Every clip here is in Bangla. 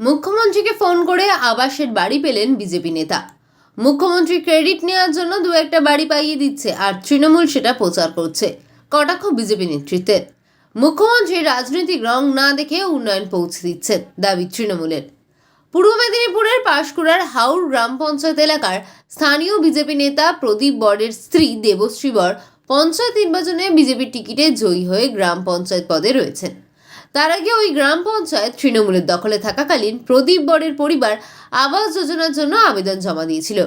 মুখ্যমন্ত্রীকে ফোন করে আবাসের বাড়ি পেলেন বিজেপি নেতা। মুখ্যমন্ত্রী ক্রেডিট নেওয়ার জন্য দু একটা বাড়ি পাইয়ে দিচ্ছে আর তৃণমূল সেটা প্রচার করছে। কটাক্ষ বিজেপি নেতৃত্বের। মুখ্যমন্ত্রী রাজনৈতিক রং না দেখে উন্নয়ন পৌঁছে দিচ্ছেন দাবি তৃণমূলের। পূর্ব মেদিনীপুরের পাঁশকুড়ার হাওড় গ্রাম পঞ্চায়েত এলাকার স্থানীয় বিজেপি নেতা প্রদীপ বরের স্ত্রী দেবশ্রী বর পঞ্চায়েত নির্বাচনে বিজেপির টিকিটে জয়ী হয়ে গ্রাম পঞ্চায়েত পদে রয়েছেন। তার আগে ওই গ্রাম পঞ্চায়েত তৃণমূলের দখলে থাকাকালীন প্রদীপ বরের পরিবার আবাস যোজনার জন্য আবেদন জমা দিয়েছিল।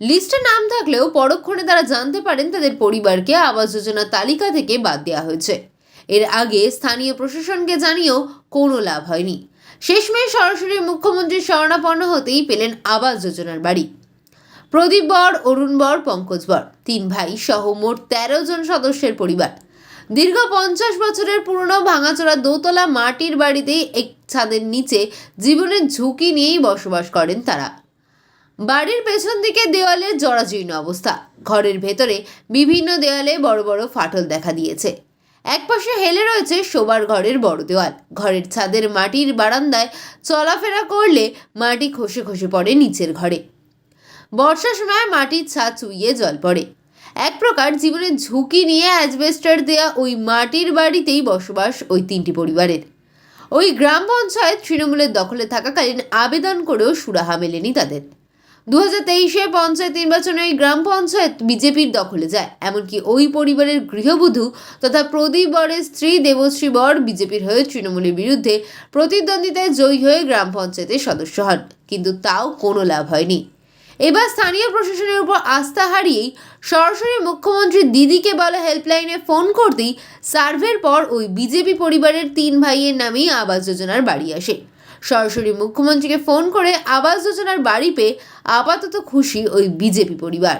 লিস্টে নাম থাকলেও পরক্ষণে তারা জানতে পারেন তাদের পরিবারকে আবাস যোজনার তালিকা থেকে বাদ দেওয়া হয়েছে। এর আগে স্থানীয় প্রশাসনকে জানিয়েও কোনো লাভ হয়নি। শেষমেশ সরাসরি মুখ্যমন্ত্রীর শরণাপন্ন হতেই পেলেন আবাস যোজনার বাড়ি। প্রদীপ বর, অরুণ বর, পঙ্কজ বর, তিন ভাই সহ মোট তেরো জন সদস্যের পরিবার। দীর্ঘ পঞ্চাশ বছরের পুরনো ভাঙাচোরা দোতলা মাটির বাড়িতে এক ছাদের নিচে জীবনের ঝুঁকি নিয়েই বসবাস করেন তারা। বাড়ির পেছন দিকে দেওয়ালের জরাজীর্ণ অবস্থা। ঘরের ভেতরে বিভিন্ন দেওয়ালে বড় বড় ফাটল দেখা দিয়েছে। একপাশে হেলে রয়েছে শোবার ঘরের বড় দেওয়াল। ঘরের ছাদের মাটির বারান্দায় চলাফেরা করলে মাটি খসে খসে পড়ে নিচের ঘরে। বর্ষার সময় মাটির ছাদ চুইয়ে জল পড়ে। এক প্রকার জীবনের ঝুঁকি নিয়ে অ্যাজবেস্টার দেয়া ওই মাটির বাড়িতেই বসবাস ওই তিনটি পরিবারের। ওই গ্রাম পঞ্চায়েত তৃণমূলের দখলে থাকাকালীন আবেদন করেও সুরাহা মেলেনি তাদের। দু হাজার তেইশে পঞ্চায়েত নির্বাচনে ওই গ্রাম পঞ্চায়েত বিজেপির দখলে যায়, এমনকি ওই পরিবারের গৃহবধূ তথা প্রদীপ বরের স্ত্রী দেবশ্রী বর বিজেপির হয়ে তৃণমূলের বিরুদ্ধে প্রতিদ্বন্দ্বিতায় জয়ী হয়ে গ্রাম পঞ্চায়েতের সদস্য হন, কিন্তু তাও কোনো লাভ হয়নি। এবার স্থানীয় প্রশাসনের উপর আস্থা হারিয়েই সরাসরি মুখ্যমন্ত্রী দিদিকে বলা হেল্পলাইনে ফোন করতেই সার্ভের পর ওই বিজেপি পরিবারের তিন ভাইয়ের নামেই আবাস যোজনার বাড়ি আসে। সরাসরি মুখ্যমন্ত্রীকে ফোন করে আবাস যোজনার বাড়ি পেয়ে আপাতত খুশি ওই বিজেপি পরিবার।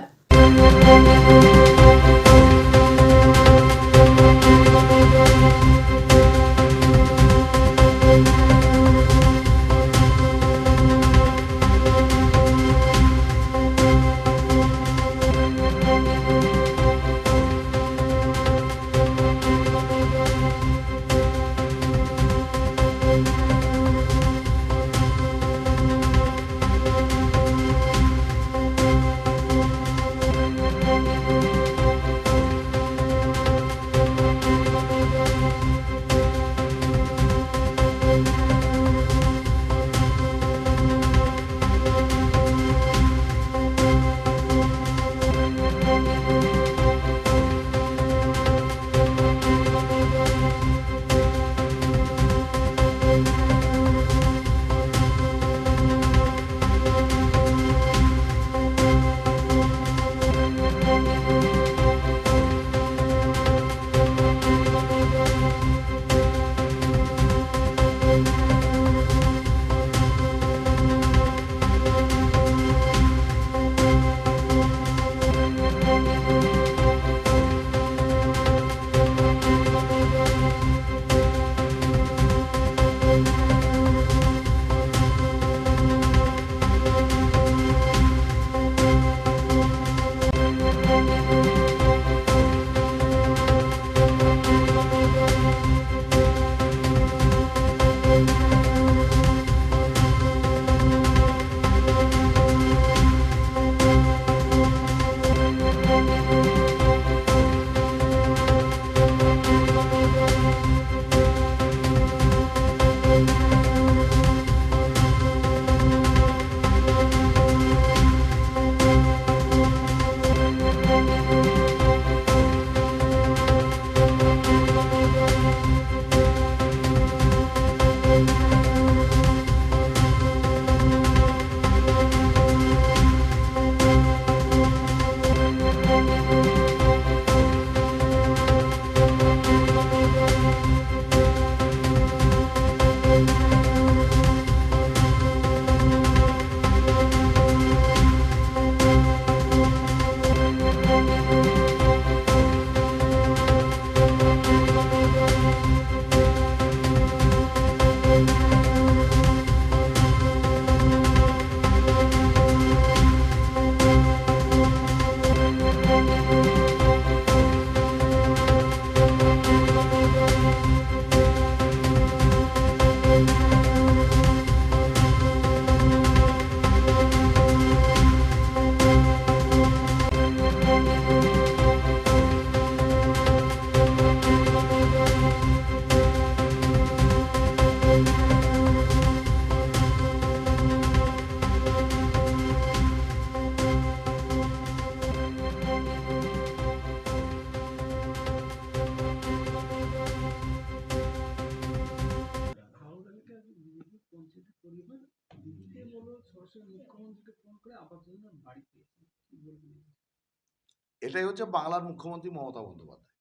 এটাই হচ্ছে বাংলার মুখ্যমন্ত্রী মমতা বন্দ্যোপাধ্যায়।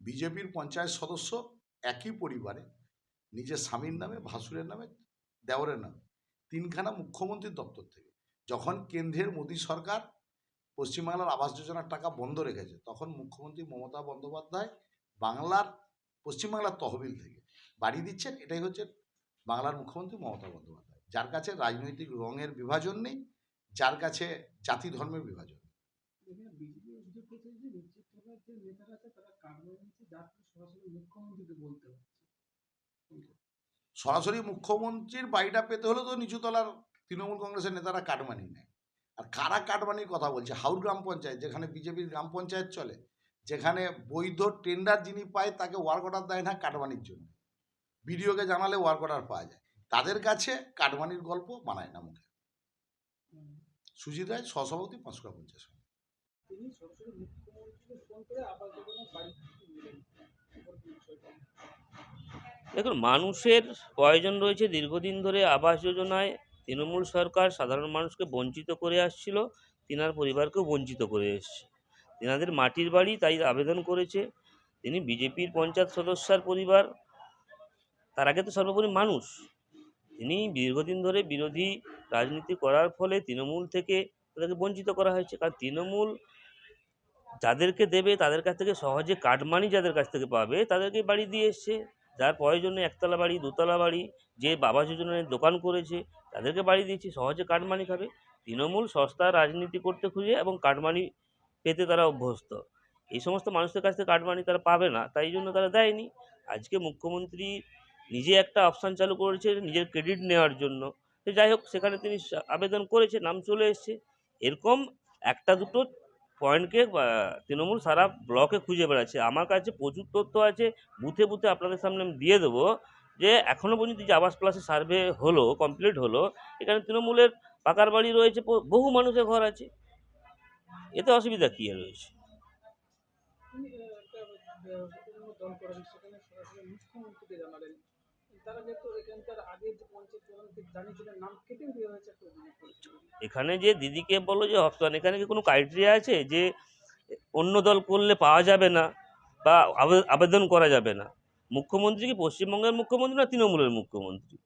বিজেপির পঞ্চায়েত সদস্য একই পরিবারে, নিজের স্বামীর নামে, ভাসুরের নামে, দেওরের নামে, তিনখানা মুখ্যমন্ত্রীর দপ্তর থেকে। যখন কেন্দ্রের মোদী সরকার পশ্চিমবাংলার আবাস যোজনার টাকা বন্ধ রেখেছে, তখন মুখ্যমন্ত্রী মমতা বন্দ্যোপাধ্যায় বাংলার, পশ্চিমবাংলার তহবিল থেকে বাড়ি দিচ্ছেন। এটাই হচ্ছে বাংলার মুখ্যমন্ত্রী মমতা বন্দ্যোপাধ্যায়। যার কাছে রাজনৈতিক রঙের বিভাজন নেই যার কাছে জাতি ধর্মের বিভাজন সরাসরি মুখ্যমন্ত্রীর বাড়িটা পেতে হলে তো নিচুতলার তৃণমূল কংগ্রেসের নেতারা কাটমানি নেয়। আর কারা কাটমানির কথা বলছে? হাউর গ্রাম পঞ্চায়েত যেখানে বিজেপির গ্রাম পঞ্চায়েত চলে যেখানে বৈধ টেন্ডার যিনি পায় তাকে ওয়ার্ক অর্ডার দেয় না কাটমানির জন্য। বিডিওকে জানালে ওয়ার্ক অর্ডার পাওয়া যায়। তাদের কাছে কাটমানির গল্প বানায় না মুখে। সুজিত রায় সহসভাপতি পাঁচকুড়া পঞ্চায়েত বিষয়টা দেখুন মানুষের প্রয়োজন রয়েছে দীর্ঘদিন ধরে আবাস যোজনায়। তৃণমূল সরকার সাধারণ মানুষকে বঞ্চিত করে আসছিল তিনার পরিবারকেও বঞ্চিত করে এসছে। তিনাদের মাটির বাড়ি তাই আবেদন করেছে। তিনি বিজেপির পঞ্চায়েত সদস্যার পরিবার। তার আগে তো সর্বোপরি মানুষ। তিনি দীর্ঘদিন ধরে বিরোধী রাজনীতি করার ফলে তৃণমূল থেকে তাদেরকে বঞ্চিত করা হয়েছে। কারণ তৃণমূল যাদেরকে দেবে, তাদের কাছ থেকে সহজে কাটমানি যাদের কাছ থেকে পাবে, তাদেরকে বাড়ি দিয়ে এসছে। যার প্রয়োজনে একতলা বাড়ি, দোতলা বাড়ি, যে বাবা যোজনায় দোকান করেছে, তাদেরকে বাড়ি দিয়েছে, সহজে কাটমানি খাবে। তৃণমূল সস্তা রাজনীতি করতে খুঁজে এবং কাটমানি পেতে তারা অভ্যস্ত। এই সমস্ত মানুষদের কাছ থেকে কাটমানি তারা পাবে না, তাই জন্য তারা দেয়নি। আজকে মুখ্যমন্ত্রী নিজে একটা অপশান চালু করেছে নিজের ক্রেডিট নেওয়ার জন্য। তো যাই হোক, সেখানে তিনি আবেদন করেছে নাম চলে এসছে। এরকম একটা দুটো পয়েন্টকে তৃণমূল সারা ব্লকে খুঁজে বেড়াচ্ছে। আমার কাছে প্রচুর তথ্য আছে, বুথে বুথে আপনাদের সামনে আমি দিয়ে দেবো যে এখনও পর্যন্ত যে আবাস প্লাসে সার্ভে হলো কমপ্লিট হলো, এখানে তৃণমূলের পাকার বাড়ি রয়েছে বহু মানুষের ঘর আছে। এতে অসুবিধা কী রয়েছে? জানালেন। এখানে যে দিদিকে বলো যে অপশন এখানে কি কোনো ক্রাইটেরিয়া আছে যে অন্য দল করলে পাওয়া যাবে না বা আবে- আবেদন করা যাবে না? মুখ্যমন্ত্রী কি পশ্চিমবঙ্গের মুখ্যমন্ত্রী না তৃণমূলের মুখ্যমন্ত্রী?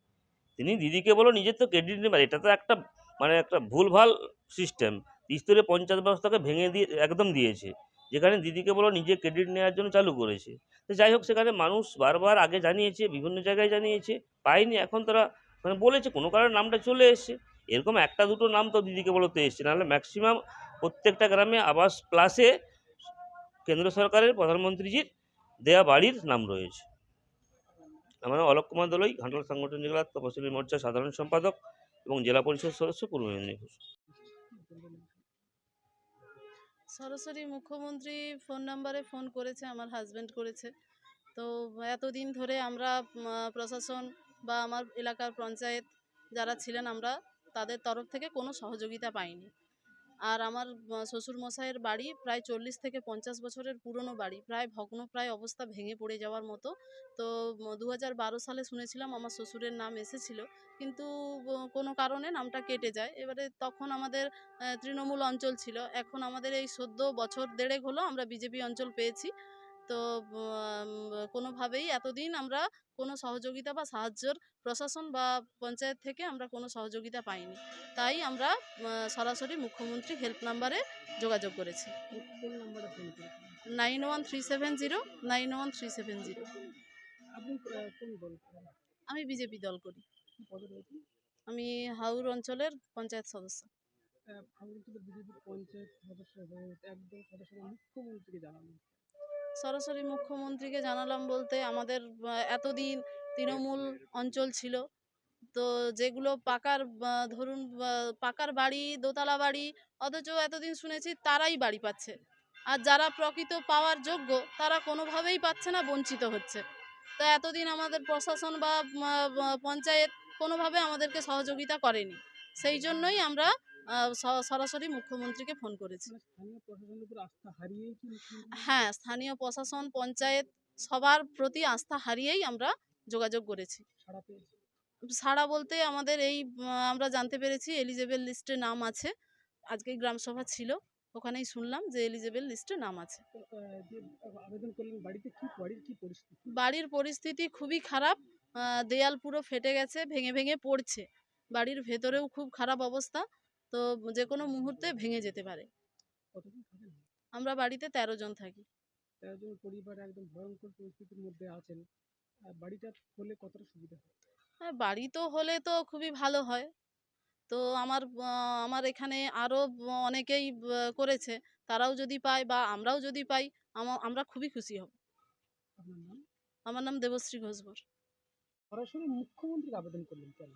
তিনি দিদিকে বলো নিজের তো ক্রেডিট নেবেন এটা তো একটা মানে একটা ভুলভাল সিস্টেম স্তরে পঞ্চায়েত ব্যবস্থাকে ভেঙে দিয়ে, একদম দিয়েছে। যেখানে দিদিকে বলো নিজে ক্রেডিট নেওয়ার জন্য চালু করেছে। তো যাই হোক, সেখানে মানুষ বারবার আগে জানিয়েছে, বিভিন্ন জায়গায় জানিয়েছে, পায়নি। এখন তারা মানে বলেছে, কোনো কারণে নামটা চলে এসছে। এরকম একটা দুটো নাম তো দিদিকে বলতে এসছে। নাহলে ম্যাক্সিমাম প্রত্যেকটা গ্রামে আবাস প্লাসে কেন্দ্র সরকারের প্রধানমন্ত্রীজির দেয়া বাড়ির নাম রয়েছে। আমার অলোক কুমার দলই, ঘাটাল সাংগঠনিক জেলা তপশিলি মোর্চার সাধারণ সম্পাদক এবং জেলা পরিষদ সদস্য পূর্ব মেদিনীপুর। সরাসরি মুখ্যমন্ত্রী ফোন নাম্বারে ফোন করেছে, আমার হাজব্যান্ড করেছে। তো এতদিন ধরে আমরা প্রশাসন বা আমার এলাকার পঞ্চায়েত যারা ছিলেন আমরা, তাদের তরফ থেকে কোনো সহযোগিতা পাইনি। আর আমার শ্বশুরমশাইয়ের বাড়ি প্রায় চল্লিশ থেকে পঞ্চাশ বছরের পুরনো বাড়ি। প্রায় ভগ্ন প্রায় অবস্থা ভেঙে পড়ে যাওয়ার মতো। তো দু সালে শুনেছিলাম আমার শ্বশুরের নাম এসেছিল। কিন্তু কোনো কারণে নামটা কেটে যায়। এবারে তখন আমাদের তৃণমূল অঞ্চল ছিল। এখন আমাদের এই সদ্য বছর দেড়েক হলো আমরা বিজেপি অঞ্চল পেয়েছি। তো কোনোভাবেই এতদিন আমরা কোনো সহযোগিতা বা সাহায্যর প্রশাসন বা পঞ্চায়েত থেকে আমরা কোনো সহযোগিতা পাইনি। তাই আমরা সরাসরি মুখ্যমন্ত্রী হেল্প নাম্বারে যোগাযোগ করেছি। Nine one three seven zero nine one three seven zero. আমি বিজেপি দল করি। আমি হাউর অঞ্চলের পঞ্চায়েত সদস্য। পঞ্চায়েত সদস্য একদম মুখ্যমন্ত্রীকে জানালেন। সরাসরি মুখ্যমন্ত্রীকে জানালাম বলতে আমাদের এতদিন তৃণমূল অঞ্চল ছিল। তো যেগুলো পাকার ধরুন পাকার বাড়ি, দোতলা বাড়ি, অথচ এতদিন শুনেছি তারাই বাড়ি পাচ্ছে। আর যারা প্রকৃত পাওয়ার যোগ্য, তারা কোনোভাবেই পাচ্ছে না, বঞ্চিত হচ্ছে। তো এতদিন আমাদের প্রশাসন বা, পঞ্চায়েত কোনোভাবে আমাদেরকে সহযোগিতা করেনি। সেই জন্যই আমরা সরাসরি মুখ্যমন্ত্রীকে ফোন করেছি। মানে হ্যাঁ স্থানীয় প্রশাসন পঞ্চায়েত সবার প্রতি আস্থা হারিয়েই আমরা যোগাযোগ করেছি। সাড়া বলতে আমাদের এই আমরা জানতে পেরেছি এলিজেবেল লিস্টে নাম আছে। আজকে গ্রামসভা ছিল ওখানেই শুনলাম যে এলিজেবেল লিস্টে নাম আছে। বাড়ির পরিস্থিতি? খুবই খারাপ দেয়াল পুরো ফেটে গেছে ভেঙে ভেঙে পড়ছে। বাড়ির ভেতরেও খুব খারাপ অবস্থা। তো যে কোনো মুহূর্তে ভেঙে যেতে পারে। আমরা বাড়িতে তেরো জন থাকি। তেরো জন পরিবার একদম ভয়ঙ্কর পরিস্থিতির মধ্যে আছেন। বাড়িটা হলে কতটা সুবিধা হয়? হ্যাঁ বাড়ি তো হলে তো খুবই ভালো হয়। তো আমার আমার এখানে আরও অনেকেই করেছে। তারাও যদি পায় বা আমরাও যদি পাই আমা- আমরা খুবই খুশি হব। আমার নাম দেবশ্রী ঘোষবর সরাসরি মুখ্যমন্ত্রীকে আবেদন করলেন কেন?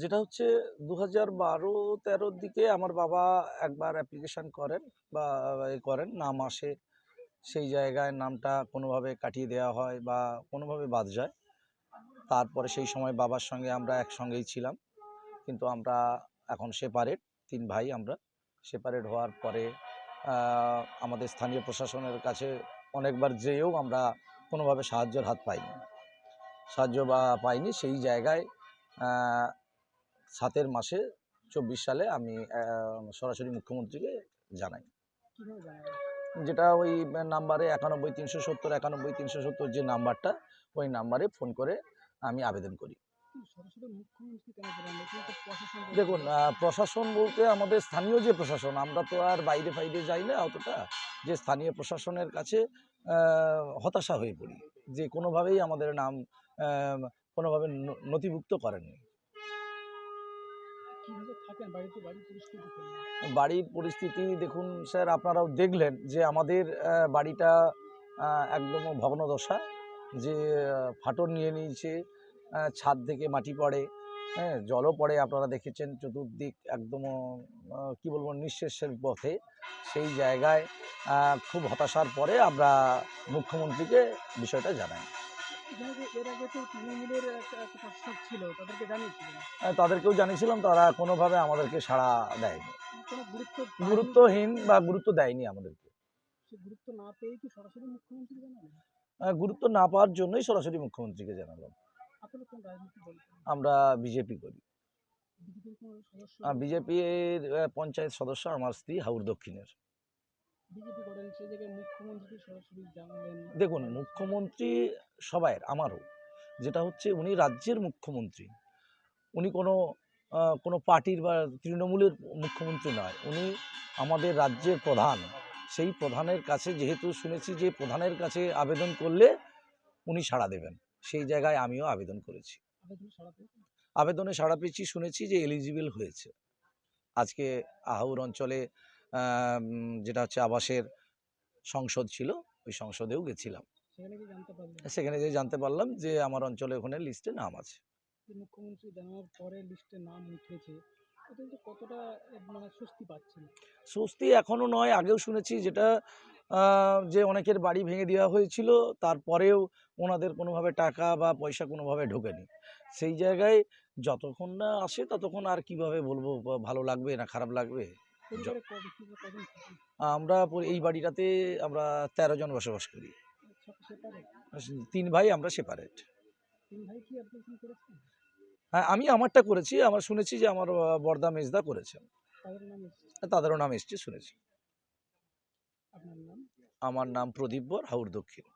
যেটা হচ্ছে দু হাজার বারো তেরোর দিকে আমার বাবা একবার অ্যাপ্লিকেশান করেন বা এ করেন, নাম আসে, সেই জায়গায় নামটা কোনোভাবে কাটিয়ে দেওয়া হয় বা কোনোভাবে বাদ যায়। তারপরে সেই সময় বাবার সঙ্গে আমরা একসঙ্গেই ছিলাম, কিন্তু আমরা এখন সেপারেট তিন ভাই আমরা। সেপারেট হওয়ার পরে আমাদের স্থানীয় প্রশাসনের কাছে অনেকবার যেয়েও আমরা কোনোভাবে সাহায্যের হাত পাইনি। সাহায্য বা পাইনি, সেই জায়গায় সাতের মাসে চব্বিশ সালে আমি সরাসরি মুখ্যমন্ত্রীকে জানাই। যেটা ওই নাম্বারে একানব্বই তিনশো সত্তর একানব্বই তিনশো সত্তর যে নাম্বারটা ওই নাম্বারে ফোন করে আমি আবেদন করি। দেখুন প্রশাসন বলতে আমাদের স্থানীয় যে প্রশাসন আমরা তো আর বাইরে ফাইরে যাই না অতটা যে স্থানীয় প্রশাসনের কাছে হতাশা হয়ে পড়ি। যে কোনোভাবেই আমাদের নাম কোনোভাবে নথিভুক্ত করেননি। বাড়ির পরিস্থিতি দেখুন স্যার, আপনারাও দেখলেন যে আমাদের বাড়িটা একদম ভগ্নদশা যে ফাটল নিয়ে নিয়েছে ছাদ থেকে মাটি পড়ে হ্যাঁ জলও পড়ে, আপনারা দেখেছেন চতুর্দিক একদম কি বলব, নিঃশেষের পথে। সেই জায়গায় খুব হতাশার পরে আমরা মুখ্যমন্ত্রীকে বিষয়টা জানাই। এর আগে তো তৃণমূলের একটা একটা ছিল তাদেরকে জানিয়েছিলেন তাদেরকেও জানিয়েছিলাম তারা কোনোভাবে আমাদেরকে সাড়া দেয়নি। গুরুত্ব গুরুত্বহীন বা গুরুত্ব দেয়নি আমাদেরকে। গুরুত্ব না পেয়ে কি সরাসরি মুখ্যমন্ত্রী জানালেন? গুরুত্ব না পাওয়ার জন্যই সরাসরি মুখ্যমন্ত্রীকে জানালাম। আমরা বিজেপি করি। বিজেপির পঞ্চায়েত সদস্য আমার স্ত্রী হাউর দক্ষিণের। দেখুন মুখ্যমন্ত্রী সবাইয়ের আমারও। যেটা হচ্ছে উনি রাজ্যের মুখ্যমন্ত্রী। উনি কোনো কোনো পার্টির বা তৃণমূলের মুখ্যমন্ত্রী নয়। উনি আমাদের রাজ্যের প্রধান। সেই প্রধানের কাছে যেহেতু শুনেছি যে প্রধানের কাছে আবেদন করলে উনি সাড়া দেবেন। সেই জায়গায় আমিও আবেদন করেছি। আবেদন সাড়া পেয়েছি শুনেছি যে এলিজিবল হয়েছে। আজকে আহাউর অঞ্চলে যেটা হচ্ছে আবাসের সংসদ ছিল ওই সংসদেও গেছিলাম। সেখানে যে জানতে পারলাম যে আমার অঞ্চলে ওখানে লিস্টে নাম আছে। মুখ্যমন্ত্রী জানানোর পরে লিস্টে নাম উঠেছে কতটা মানে স্বস্তি পাচ্ছেন? স্বস্তি এখনও নয় আগেও শুনেছি যেটা যে অনেকের বাড়ি ভেঙে দেওয়া হয়েছিল তারপরেও ওনাদের কোনোভাবে টাকা বা পয়সা কোনোভাবে ঢোকেনি। সেই জায়গায় যতক্ষণ না আসে ততক্ষণ আর কীভাবে বলব ভালো লাগবে না খারাপ লাগবে? আমরা এই বাড়িটাতে আমরা তেরো জন বসবাস করি। তিন ভাই আমরা সেপারেট হ্যাঁ আমি আমারটা করেছি আমার শুনেছি যে আমার বর্দা মেজদা করেছেন। তাদের তাদেরও নাম এসছে শুনেছি। আমার নাম প্রদীপ বর হাউর দক্ষিণ।